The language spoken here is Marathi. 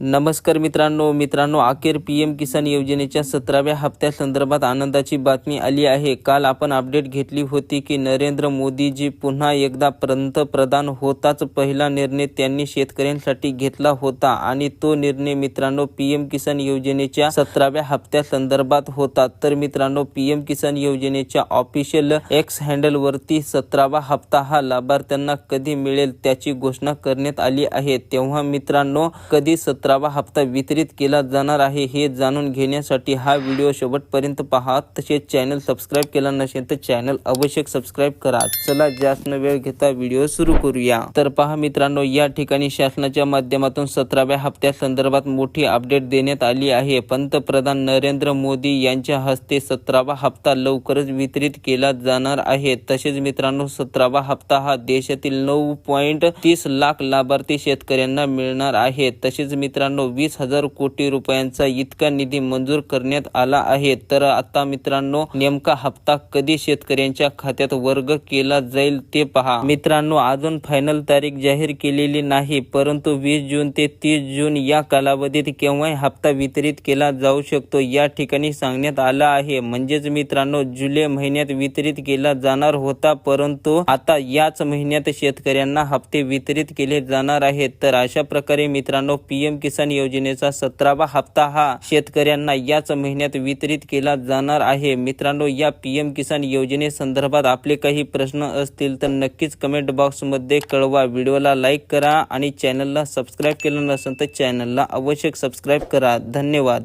नमस्कार मित्रांनो मित्रांनो अखेर पी एम किसान योजनेच्या सतराव्या हप्त्यासंदर्भात आनंदाची बातमी आली आहे. काल आपण अपडेट घेतली होती की नरेंद्र मोदीजी पुन्हा एकदा पंतप्रधान होताच पहिला निर्णय त्यांनी शेतकऱ्यांसाठी घेतला होता आणि तो निर्णय मित्रांनो पी एम किसान योजनेच्या सतराव्या हप्त्यासंदर्भात होता. तर मित्रांनो पी एम किसान योजनेच्या ऑफिशियल एक्स हँडलवरती सतरावा हप्ता हा लाभार्थ्यांना कधी मिळेल त्याची घोषणा करण्यात आली आहे. तेव्हा मित्रांनो कधी सतरावा हप्ता वितरित केला जाणार आहे हे जाणून घेण्यासाठी हा व्हिडिओ शेवटपर्यंत पहा. तसेच चॅनल सबस्क्राईब केला नसेल तर चॅनल अवश्य सबस्क्राईब करा. चला जास्त वेळ घेता व्हिडिओ सुरू करूया. तर पहा मित्रांनो या ठिकाणी शासनाच्या माध्यमातून सतराव्या हप्त्या संदर्भात मोठी अपडेट देण्यात आली आहे. पंतप्रधान नरेंद्र मोदी यांच्या हस्ते सतरावा हप्ता लवकरच वितरित केला जाणार आहे. तसेच मित्रांनो सतरावा हप्ता हा देशातील नऊ पॉईंट तीस लाख लाभार्थी शेतकऱ्यांना मिळणार आहे. तसेच मित्र मित्रांनो वीस हजार कोटी रुपयांचा इतका निधी मंजूर करण्यात आला आहे. तर आता मित्रांनो नेमका हप्ता कधी शेतकऱ्यांच्या खात्यात वर्ग केला जाईल ते पहा. मित्रांनो अजून फायनल तारीख जाहीर केलेली नाही परंतु वीस जून ते तीस जून या कालावधीत केव्हाही हप्ता वितरित केला जाऊ शकतो या ठिकाणी सांगण्यात आला आहे. म्हणजेच मित्रांनो जुलै महिन्यात वितरित केला जाणार होता परंतु आता याच महिन्यात शेतकऱ्यांना हप्ते वितरित केले जाणार आहेत. तर अशा प्रकारे मित्रांनो पीएम किसान योजनेचा सतरावा हप्ता हा शेतकऱ्यांना याच महिन्यात वितरित केला जाणार आहे. मित्रांनो या पीएम किसान योजनेसंदर्भात आपले काही प्रश्न असतील तर नक्कीच कमेंट बॉक्समध्ये कळवा. व्हिडिओला लाईक करा आणि चॅनलला सबस्क्राईब केलं नसेल तर चॅनलला आवश्यक सबस्क्राईब करा. धन्यवाद.